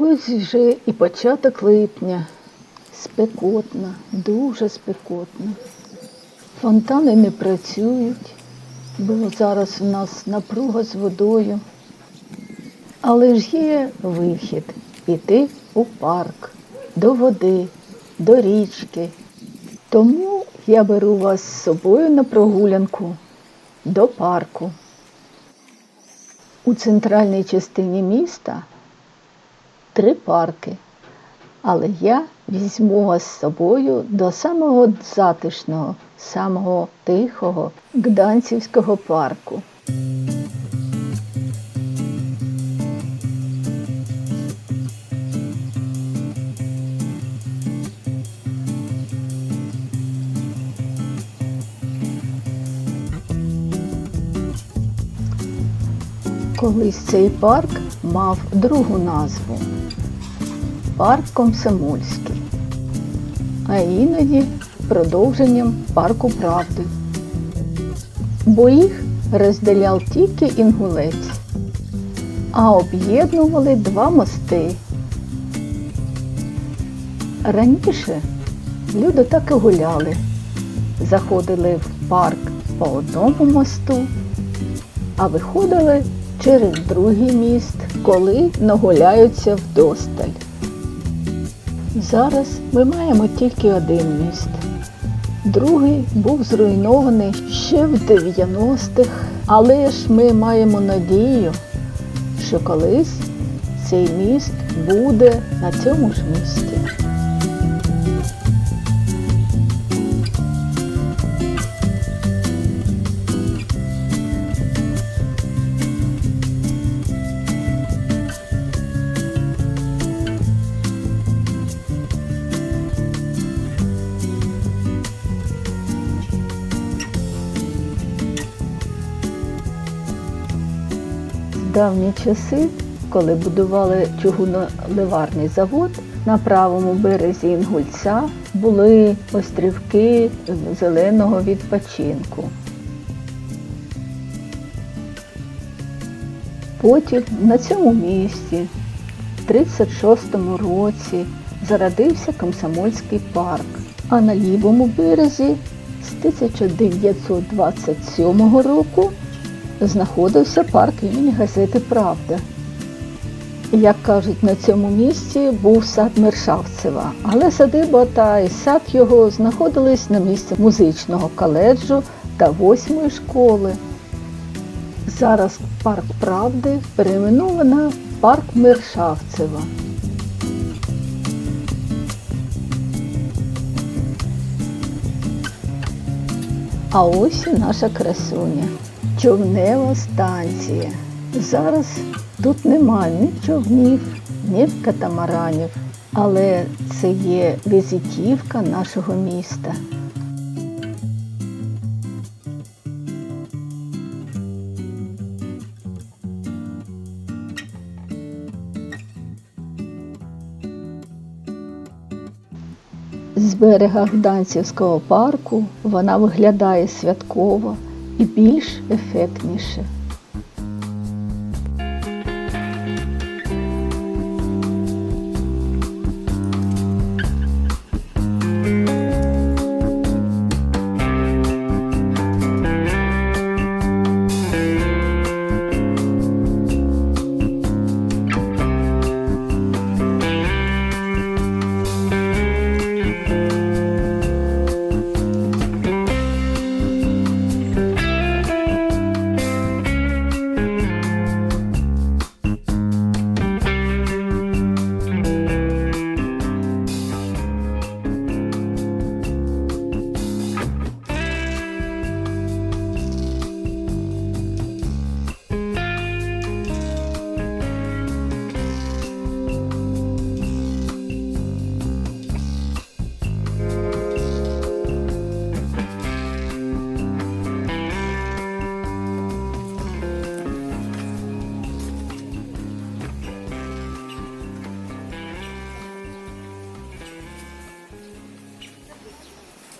Ось вже і початок липня. Спекотно, дуже спекотно. Фонтани не працюють, бо зараз у нас напруга з водою. Але ж є вихід іти у парк, до води, до річки. Тому я беру вас з собою на прогулянку до парку. У центральній частині міста три парки. Але я візьму вас з собою до самого затишного, самого тихого Гданцівського парку. Колись цей парк мав другу назву парк Комсомольський, а іноді продовженням парку Правди. Бо їх розділяв тільки інгулець, а об'єднували два мости. Раніше люди так і гуляли, заходили в парк по одному мосту, а виходили через другий міст, коли нагуляються вдосталь. Зараз ми маємо тільки один міст. Другий був зруйнований ще в 90-х, але ж ми маємо надію, що колись цей міст буде на цьому ж місці. Давні часи, коли будували чугуноливарний завод, на правому березі Інгульця були острівки зеленого відпочинку. Потім на цьому місці, в 36-му році, зародився Комсомольський парк, а на лівому березі з 1927 року знаходився парк імені газети Правда. Як кажуть, на цьому місці був сад Мершавцева, але садиба та і сад його знаходились на місці музичного коледжу та восьмої школи. Зараз парк Правди перейменовано в парк Мершавцева. А ось і наша красуня. Човнева станція. Зараз тут нема ні човнів, ні катамаранів, але це є візитівка нашого міста. З берега Гданцівського парку вона виглядає святково і більш ефектніше.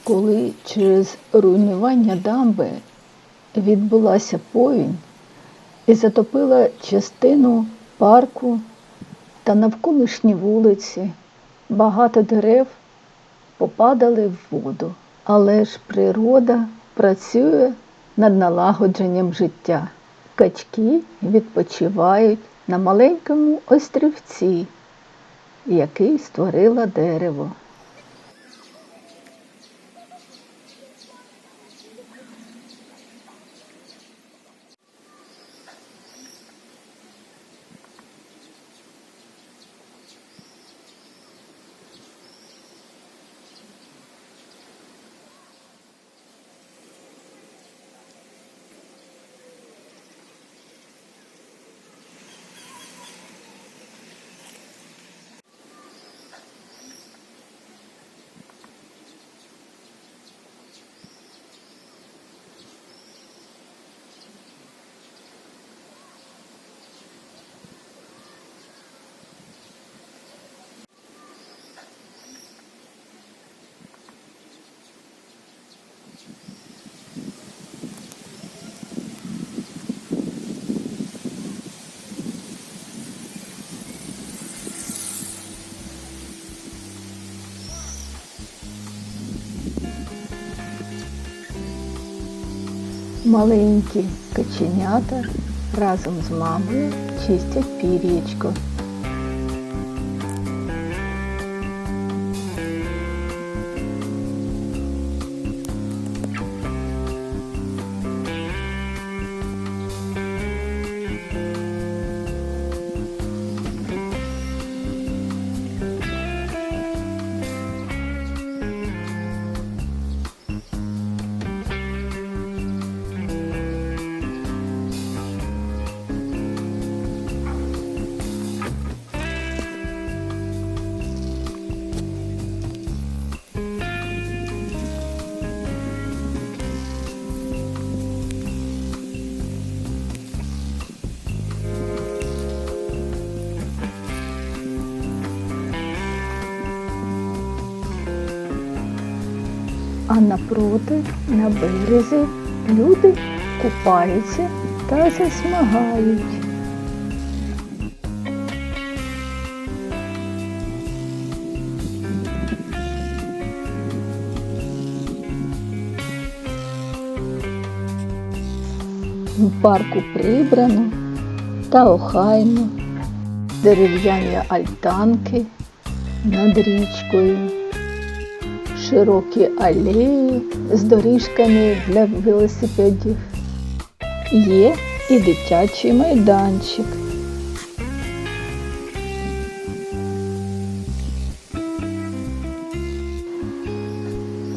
Коли через руйнування дамби відбулася повінь і затопила частину парку та навколишні вулиці, багато дерев попадали в воду. Але ж природа працює над налагодженням життя. Качки відпочивають на маленькому острівці, який створило дерево. Маленькі каченята разом з мамою чистять пір'ячко. А напроти, на березі, люди купаються та засмагають. В парку прибрано та охайно, дерев'яні альтанки над річкою широкі алеї з доріжками для велосипедів. Є і дитячий майданчик.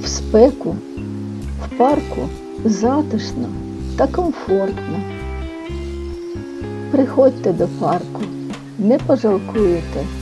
В спеку в парку затишно та комфортно. Приходьте до парку, не пожалкуєте.